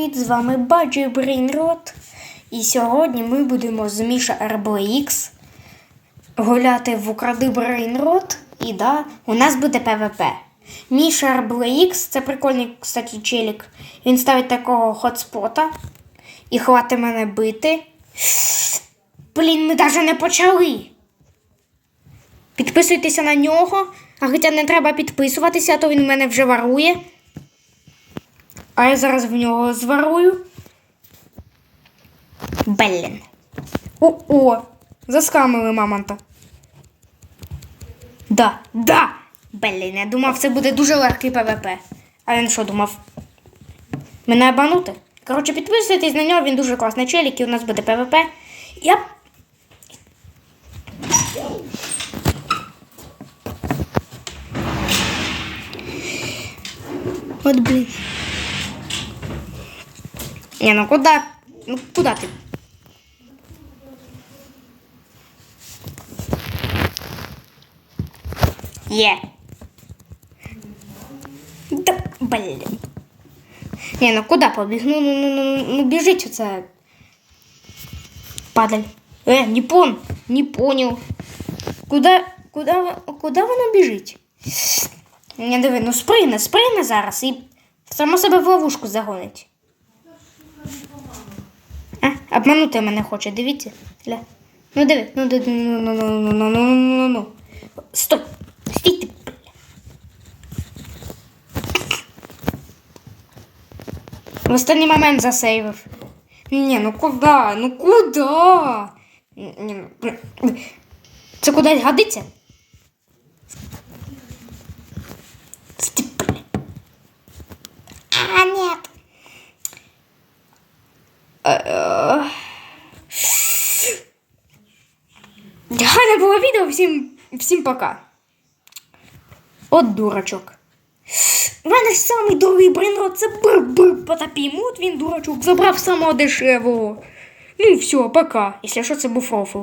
привіт! З вами Баджі Брейнрот. І сьогодні ми будемо з Міша RBX гуляти в Укради Брейнрот. І да, у нас буде ПВП. Міша RBX це прикольний, кстати, челік. Він ставить такого хотспота і хватить мене бити. Блін, ми навіть не почали. Підписуйтеся на нього, а хоча не треба підписуватися, то він мене вже варує. А я зараз в нього зварую. Блін. О-о! Заскамили мамонта. Да, да! Блін, я думав, це буде дуже легкий ПВП. А він що думав? Мене обманути? Коротше, підписуйтесь на нього, він дуже класний челік, і у нас буде ПВП. Я. От блін. Не, ну куда? Ну куда ты? Е. Да, блин. Не, ну куда побіг? Ну, ну, ну, ну, ну біжить оце. Падаль. Е, не пон, не понял. Куда, куда, во- куда воно біжить? Не диви, ну спригне, спригне зараз і само себе в ловушку загонить. А, обманути мене хоче, дивіться. Ля. Ну ну диви, ну ну ну ну ну ну ну ну ну. Стоп! Стійте. В останній момент засейвив. Ні, ну куди? Ну куди? Ну, Це кудись годиться? Гарне було відео. Всім, всім пока. От дурачок. У ж самий дорогий брейнрот це бр-бр потапім. Він дурачок забрав самого дешевого. Ну все, пока. Якщо що, це був рофл.